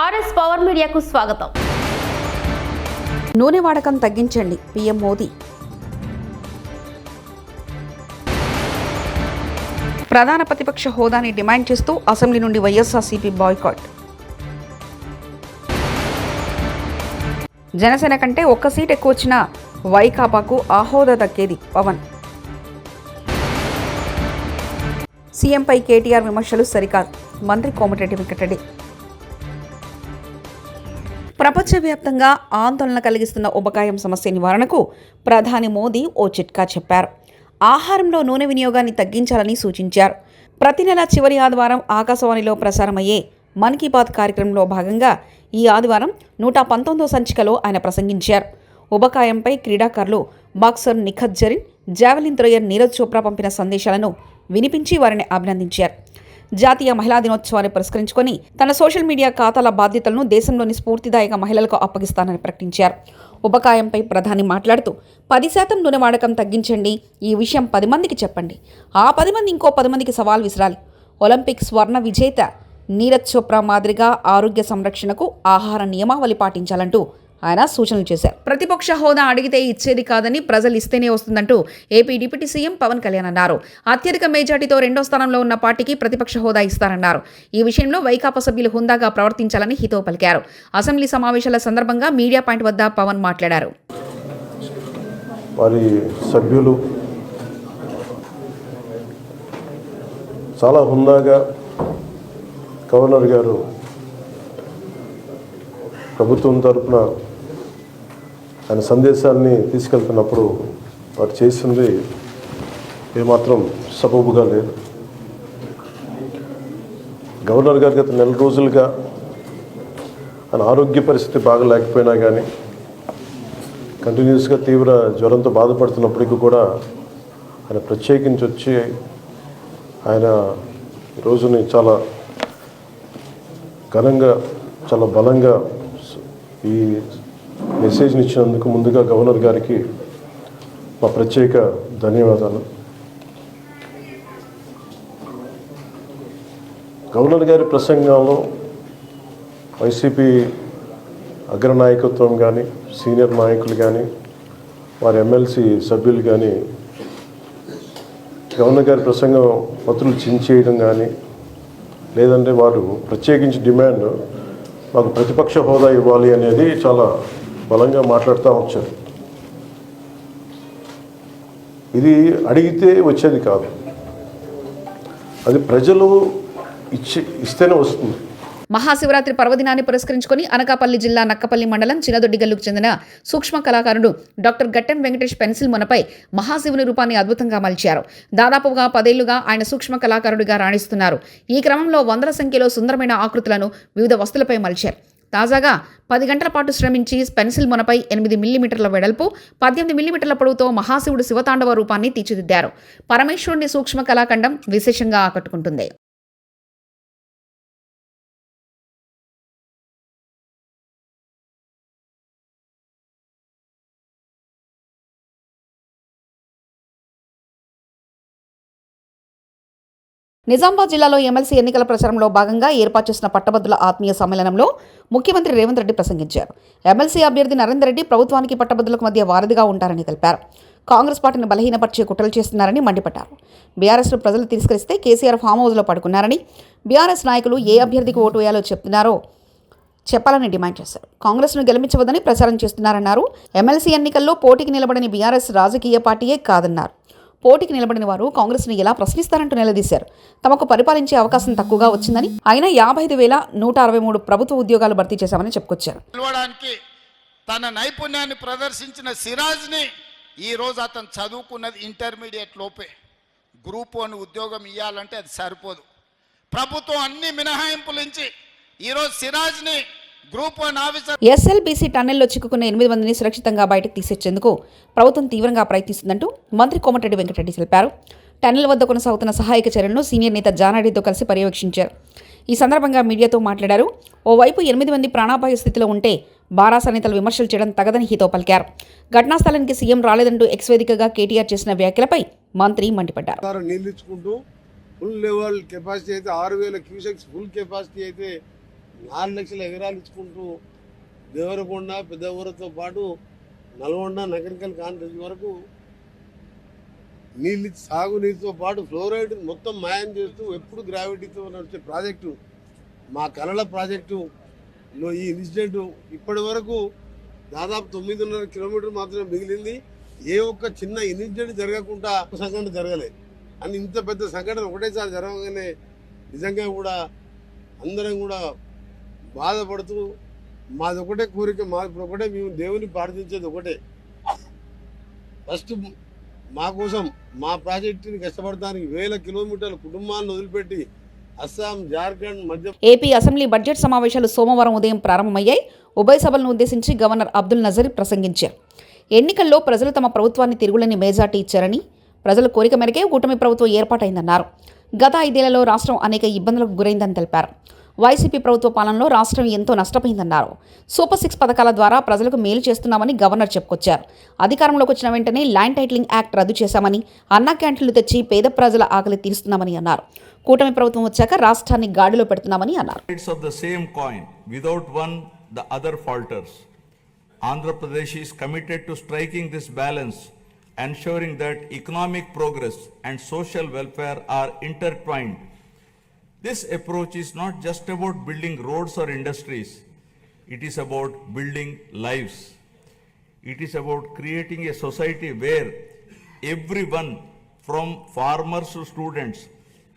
RS power మీడియాకు స్వాగతం. నూనె వాడకం తగ్గించండి పీఎం మోదీ. ప్రధాన ప్రతిపక్ష హోదాని డిమాండ్ చేస్తూ అసెంబ్లీ నుండి వైఎస్ఆర్సీపీ బాయ్కాట్. జనసేన కంటే ఒక్క సీట్ ఎక్కువ వచ్చిన వైకాపాకు ఆ హోదా దక్కేది పవన్. సీఎంపై కేటీఆర్ విమర్శలు సరికాదు. మంత్రి కోమటిరెడ్డి వెంకటరెడ్డి. ప్రపంచవ్యాప్తంగా ఆందోళన కలిగిస్తున్న ఉబకాయం సమస్య నివారణకు ప్రధాని మోదీ ఓ చిట్కా చెప్పారు. ఆహారంలో నూనె వినియోగాన్ని తగ్గించాలని సూచించారు. ప్రతి నెల చివరి ఆదివారం ఆకాశవాణిలో ప్రసారమయ్యే మన్ కీ బాత్ కార్యక్రమంలో భాగంగా ఈ ఆదివారం నూట పంతొమ్మిదో సంచికలో ఆయన ప్రసంగించారు. ఉబకాయంపై క్రీడాకారులు boxer Nikhat Zareen javelin thrower Neeraj Chopra పంపిన సందేశాలను వినిపించి వారిని అభినందించారు. జాతీయ మహిళా దినోత్సవాన్ని పురస్కరించుకొని తన సోషల్ మీడియా ఖాతాల బాధ్యతలను దేశంలోని స్ఫూర్తిదాయక మహిళలకు అప్పగిస్తానని ప్రకటించారు. ఉపకాయంపై ప్రధాని మాట్లాడుతూ పది శాతం నూనె వాడకం తగ్గించండి. ఈ విషయం పది మందికి చెప్పండి. ఆ పది మంది ఇంకో పది మందికి సవాల్ విసిరాలి. ఒలింపిక్ స్వర్ణ విజేత నీరజ్ చోప్రా మాదిరిగా ఆరోగ్య సంరక్షణకు ఆహార నియమావళి పాటించాలంటూ ఆయన సూచనలు చేశారు. ప్రతిపక్ష హోదా అడిగితే ఇచ్చేది కాదని ప్రజలు ఇస్తేనే వస్తుందంటూ AP deputy CM Pavan Kalyan అన్నారు. అత్యధిక మెజార్టీతో రెండో స్థానంలో ఉన్న పార్టీకి ప్రతిపక్ష హోదా ఇస్తారన్నారు. ఈ విషయంలో వైకాపా సభ్యులు హుందాగా ప్రవర్తించాలని హితవు పలికారు. అసెంబ్లీ సమావేశాల సందర్భంగా మీడియా పాయింట్ వద్ద పవన్ మాట్లాడారు. వారి సభ్యులు చాలా హుందాగా గవర్నర్ గారు ప్రభుత్వం తరపున ఆయన సందేశాన్ని తీసుకెళ్తున్నప్పుడు వారు చేసింది ఏమాత్రం సబబుగా లేదు. గవర్నర్ గారు గత నెల రోజులుగా ఆయన ఆరోగ్య పరిస్థితి బాగా లేకపోయినా కానీ కంటిన్యూస్గా తీవ్ర జ్వరంతో బాధపడుతున్నప్పటికీ కూడా ఆయన ప్రత్యేకించి వచ్చి ఆయన రోజుని చాలా ఘనంగా చాలా బలంగా ఈ మెసేజ్ని ఇచ్చినందుకు ముందుగా గవర్నర్ గారికి మా ప్రత్యేక ధన్యవాదాలు. గవర్నర్ గారి ప్రసంగంలో వైసీపీ అగ్రనాయకత్వం కానీ సీనియర్ నాయకులు కానీ వారి ఎమ్మెల్సీ సభ్యులు కానీ గవర్నర్ గారి ప్రసంగం పత్రులు చించేయడం కానీ లేదంటే వారు ప్రత్యేకించి డిమాండ్ మాకు ప్రతిపక్ష హోదా ఇవ్వాలి అనేది చాలా బలంగా మాట్లాడుతూ వచ్చారు. ఇది అడిగితే వచ్చేది కాదు. అది ప్రజలు ఇచ్చి ఇస్తేనే వస్తుంది. మహాశివరాత్రి పర్వదినాన్ని పురస్కరించుకొని అనకాపల్లి జిల్లా నక్కపల్లి మండలం చిన్నదొడ్డిగల్లుకు చెందిన సూక్ష్మ కళాకారుడు డాక్టర్ గట్టెం వెంకటేష్ పెన్సిల్ మొనపై మహాశివుని రూపాన్ని అద్భుతంగా మలిచారు. దాదాపుగా పదేళ్ళుగా ఆయన సూక్ష్మ కళాకారుడిగా రాణిస్తున్నారు. ఈ క్రమంలో వందల సంఖ్యలో సుందరమైన ఆకృతులను వివిధ వస్తువులపై మలిచారు. తాజాగా పది గంటల పాటు శ్రమించి పెన్సిల్ మొనపై ఎనిమిది మిల్లీమీటర్ల వెడల్పు పద్దెనిమిది మిల్లీమీటర్ల పొడవుతో మహాశివుడు శివతాండవ రూపాన్ని తీర్చిదిద్దారు. పరమేశ్వరుని సూక్ష్మ కళాఖండం విశేషంగా ఆకట్టుకుంటుంది. నిజామాబాద్ జిల్లాలో ఎమ్మెల్సీ ఎన్నికల ప్రచారంలో భాగంగా ఏర్పాటు చేసిన పట్టభద్రుల ఆత్మీయ సమ్మేళనంలో ముఖ్యమంత్రి రేవంత్ రెడ్డి ప్రసంగించారు. ఎమ్మెల్సీ అభ్యర్థి నరేందర్ రెడ్డి ప్రభుత్వానికి పట్టభద్రులకు మధ్య వారధిగా ఉంటారని తెలిపారు. కాంగ్రెస్ పార్టీని బలహీనపరిచే కుట్రలు చేస్తున్నారని మండిపడ్డారు. బీఆర్ఎస్ను ప్రజలు తిరస్కరిస్తే కేసీఆర్ ఫామ్ హౌస్లో పడుకున్నారని బీఆర్ఎస్ నాయకులు ఏ అభ్యర్థికి ఓటు వేయాలో చెప్తున్నారో చెప్పాలని డిమాండ్ చేశారు. కాంగ్రెస్ను గెలిపించవద్దని ప్రచారం చేస్తున్నారన్నారు. ఎమ్మెల్సీ ఎన్నికల్లో పోటీకి నిలబడని బీఆర్ఎస్ రాజకీయ పార్టీయే కాదన్నారు. పోటీకి నిలబడిన వారు కాంగ్రెస్ను ఎలా ప్రశ్నిస్తారంటూ నిలదీశారు. తమకు పరిపాలించే అవకాశం తక్కువగా వచ్చిందని ఆయన యాభై ఐదు వేల నూట అరవై మూడు ప్రభుత్వ ఉద్యోగాలు భర్తీ చేశామని చెప్పుకొచ్చారు. తన నైపుణ్యాన్ని ప్రదర్శించిన సిరాజ్ని ఈరోజు అతను చదువుకున్నది ఇంటర్మీడియట్ లోపే. గ్రూప్ వన్ ఉద్యోగం ఇవ్వాలంటే అది సరిపోదు. ప్రభుత్వం అన్ని మినహాయింపులు ఇచ్చి ఈరోజు సిరాజ్ని ఎస్ఎల్బీసీ టన్నెల్లో చిక్కుకున్న ఎనిమిది మందిని సురక్షితంగా బయటకు తీసేచ్చేందుకు ప్రభుత్వం తీవ్రంగా ప్రయత్నిస్తుందంటూ మంత్రి కోమటిరెడ్డి వెంకటరెడ్డి తెలిపారు. టన్నెల్ వద్ద కొనసాగుతున్న సహాయక చర్యలను సీనియర్ నేత జానారెడ్డితో కలిసి పర్యవేక్షించారు. ఈ సందర్భంగా మీడియాతో మాట్లాడారు. ఓవైపు ఎనిమిది మంది ప్రాణాపాయ స్థితిలో ఉంటే బారాస నేతలు విమర్శలు చేయడం తగదని హితో పలికారు. ఘటనా స్థలానికి సీఎం రాలేదంటూ ఎక్స్ వేదికగా కేటీఆర్ చేసిన వ్యాఖ్యలపై మంత్రి మండిపడ్డారు. ఫుల్ లెవెల్ కెపాసిటీ అయితే ఆరు వేల క్యూసెక్స్ ఫుల్ కెపాసిటీ అయితే నాలుగు లక్షల ఎకరాలు ఇచ్చుకుంటూ దేవరకొండ పెద్ద ఊరితో పాటు నల్గొండ నగరికల్ కాంట్రీ వరకు నీళ్ళు సాగునీరుతో పాటు ఫ్లోరైడ్ మొత్తం మాయం చేస్తూ ఎప్పుడు గ్రావిటీతో నడిచే ప్రాజెక్టు మా కళల ప్రాజెక్టులో ఈ ఇన్సిడెంట్ ఇప్పటి వరకు దాదాపు తొమ్మిదిన్నర కిలోమీటర్ మాత్రమే మిగిలింది. ఏ ఒక్క చిన్న ఇన్సిడెంట్ జరగకుండా సంఘటన జరగలేదు అని ఇంత పెద్ద సంఘటన ఒకటేసారి జరగగానే నిజంగా కూడా అందరం కూడా బాధపడుతూ మాది ఒకటే కోరిక మాది ఒకటే మేము దేవుని ప్రార్థించేది ఒకటే. ఫస్ట్ మా కోసం మా ప్రాజెక్టుని కష్టపడటానికి వేల కిలోమీటర్ల కుటుంబాలను వదిలిపెట్టి అస్సాం జార్ఖండ్ మధ్య ఏపీ అసెంబ్లీ బడ్జెట్ సమావేశాలు సోమవారం ఉదయం ప్రారంభమయ్యాయి. ఉభయ సభలను ఉద్దేశించి గవర్నర్ అబ్దుల్ నజర్ ప్రసంగించారు. ఎన్నికల్లో ప్రజలు తమ ప్రభుత్వాన్ని తిరుగులని మేజార్టీ ఇచ్చారని ప్రజల కోరిక మేరకే కూటమి ప్రభుత్వం ఏర్పాటైందన్నారు. గత ఐదేళ్ళలో రాష్ట్రం అనేక ఇబ్బందులకు గురైందని తెలిపారు. వైసీపీ ప్రభుత్వ పాలనలో రాష్ట్రం ఎంతో నష్టపోయిందన్నారు. సూపర్ సిక్స్ పథకాల ద్వారా ప్రజలకు మేలు చేస్తున్నామని గవర్నర్ చెప్పుకొచ్చారు. అధికారంలోకి వచ్చిన వెంటనే ల్యాండ్ టైటిలింగ్ యాక్ట్ రద్దు చేశామని అన్నా క్యాంటీన్లు తెచ్చి పేద ప్రజల ఆకలి తీరుస్తున్నామని అన్నారు. కూటమి ప్రభుత్వం వచ్చాక రాష్ట్రాన్ని గాడిలో పెడుతున్నామని అన్నారు. It's of the same coin without one the other falters Andhra Pradesh is committed to striking this balance ensuring that economic progress and social welfare are intertwined. This approach is not just about building roads or industries, it is about building lives. It is about creating a society where everyone, from farmers to students,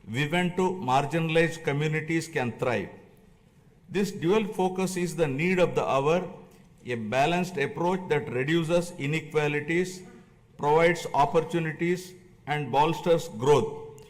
women to marginalized communities can thrive. This dual focus is the need of the hour, a balanced approach that reduces inequalities, provides opportunities, and bolsters growth.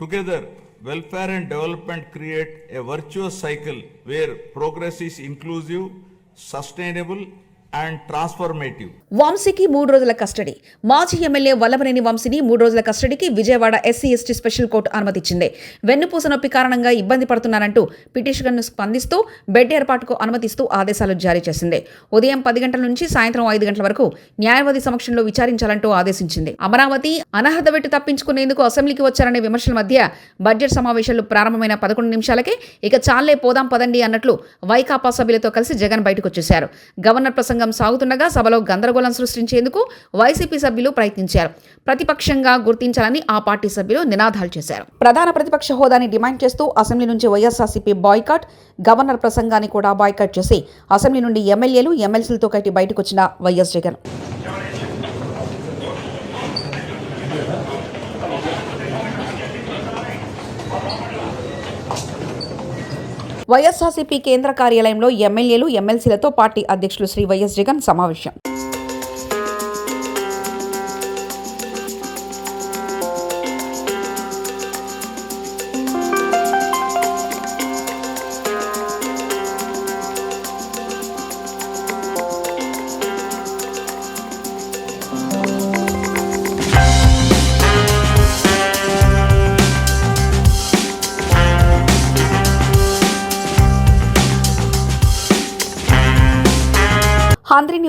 Together, welfare and development create a virtuous cycle where progress is inclusive, sustainable, and transformative వంశీకి మూడు రోజుల custody. మాజీ MLA Vallabhaneni వంశీని మూడు రోజుల కస్టడీకి Vijayawada SC ST special court అనుమతిచ్చింది. వెన్నుపూస నొప్పి కారణంగా ఇబ్బంది పడుతున్నారంటూ పిటిషన్ను స్పందిస్తూ బెడ్ ఏర్పాటుకు అనుమతిస్తూ ఆదేశాలు జారీ చేసింది. ఉదయం పది గంటల నుంచి సాయంత్రం ఐదు గంటల వరకు న్యాయవాది సమక్షంలో విచారించాలంటూ ఆదేశించింది. అమరావతి అనర్హత వెట్టు తప్పించుకునేందుకు అసెంబ్లీకి వచ్చారనే విమర్శల మధ్య బడ్జెట్ సమావేశాలు ప్రారంభమైన పదకొండు నిమిషాలకే ఇక చాలే పోదాం పదండి అన్నట్లు వైకాపా సభ్యులతో కలిసి జగన్ బయటకు వచ్చేశారు. గవర్నర్ ప్రసంగం సాగుతుండగా సభలో గందరగోళం సృష్టించేందుకు వైసీపీ సభ్యులు ప్రయత్నించారు. ప్రతిపక్షంగా గుర్తించాలని ఆ పార్టీ సభ్యులు నినాదాలు చేశారు. ప్రధాన ప్రతిపక్ష హోదాని డిమాండ్ చేస్తూ అసెంబ్లీ నుంచి వైఎస్ఆర్సీపీ బాయ్కాట్ గవర్నర్ ప్రసంగాన్ని కూడా బాయ్కాట్ చేసి అసెంబ్లీ నుండి ఎమ్మెల్యేలు ఎమ్మెల్సీలతో కట్టి బయటకు వచ్చిన వైఎస్ జగన్. వైఎస్ఆర్సీపీ కేంద్ర కార్యాలయంలో ఎమ్మెల్యేలు ఎమ్మెల్సీలతో పార్టీ అధ్యక్షులు శ్రీ వైఎస్ జగన్ సమావేశం.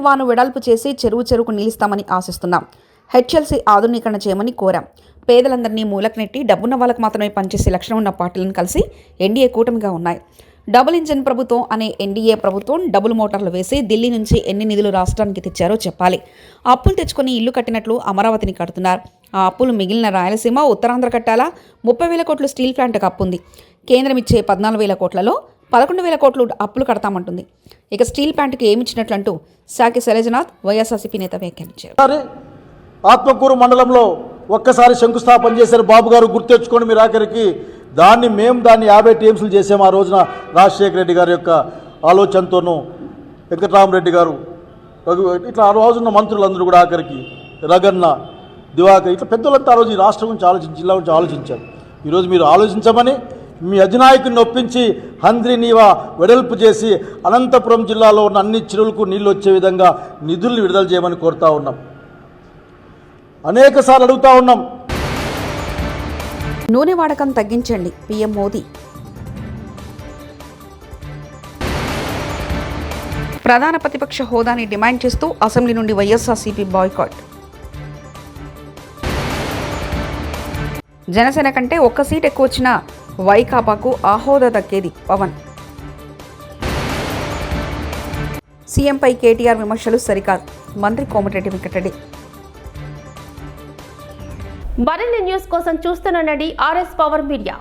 నివాను వెడల్పు చేసి చెరువు చెరువుకు నిలుస్తామని ఆశిస్తున్నాం. హెచ్ఎల్సీ ఆధునీకరణ చేయమని కోరాం. పేదలందరినీ మూలకనెట్టి డబ్బున్న వాళ్ళకు మాత్రమే పనిచేసే లక్షణం ఉన్న పార్టీలను కలిసి ఎన్డీఏ కూటమిగా ఉన్నాయి. డబుల్ ఇంజిన్ ప్రభుత్వం అనే ఎన్డీఏ ప్రభుత్వం డబుల్ మోటార్లు వేసి ఢిల్లీ నుంచి ఎన్ని నిధులు రాష్ట్రానికి తెచ్చారో చెప్పాలి. అప్పులు తెచ్చుకొని ఇల్లు కట్టినట్లు అమరావతిని కడుతున్నారు. ఆ అప్పులు మిగిలిన రాయలసీమ ఉత్తరాంధ్ర కట్టాలా? ముప్పై వేల కోట్లు స్టీల్ ప్లాంట్కి అప్పు ఉంది కేంద్రం ఇచ్చే పద్నాలుగు వేల కోట్లలో పదకొండు వేల కోట్లు అప్పులు కడతామంటుంది. ఇక స్టీల్ ప్లాంట్కి ఏమిచ్చినట్లంటూ సాకి శైలజనాథ్ వైఎస్ఆర్సీపీ నేత వ్యాఖ్యానించారు. ఆత్మకూరు మండలంలో ఒక్కసారి శంకుస్థాపన చేశారు బాబు గారు గుర్తెచ్చుకొని మీరు ఆఖరికి. దాన్ని మేము దాన్ని యాభై టీమ్స్లు చేసాము ఆ రోజున రాజశేఖర రెడ్డి గారి యొక్క ఆలోచనతోనూ వెంకటరామరెడ్డి గారు ఇట్లా ఆ రోజున్న మంత్రులందరూ కూడా ఆఖరికి రగన్న దివాకర్ ఇట్లా పెద్దలంతా ఆ రోజు ఈ రాష్ట్రం గురించి ఆలోచించి జిల్లా గురించి ఆలోచించారు. ఈరోజు మీరు ఆలోచించమని మీ అధినాయకుని ఒప్పించి హంద్రి నీవా వెడల్పు చేసి అనంతపురం జిల్లాలో ఉన్న అన్ని చెరువులకు నీళ్ళు వచ్చే విధంగా నిధులు విడుదల చేయమని కోరుతా ఉన్నాం. అనేక సార్లు అడుగుతా ఉన్నాం. నూనె వాడకం తగ్గించండి పీఎం మోదీ. ప్రధాన ప్రతిపక్ష హోదాని డిమాండ్ చేస్తూ అసెంబ్లీ నుండి వైఎస్ఆర్సీపీ బాయ్కాట్. జనసేన కంటే ఒక్క సీట్ ఎక్కువ వచ్చిన వైకాపాకు ఆహోద దక్కేది పవన్. సీఎంపై కేటీఆర్ విమర్శలు సరికాదు. మంత్రి కోమటిరెడ్డి వెంకటరెడ్డి. మరిన్ని న్యూస్ కోసం చూస్తున్న నడి ఆర్ఎస్ పవర్ మీడియా.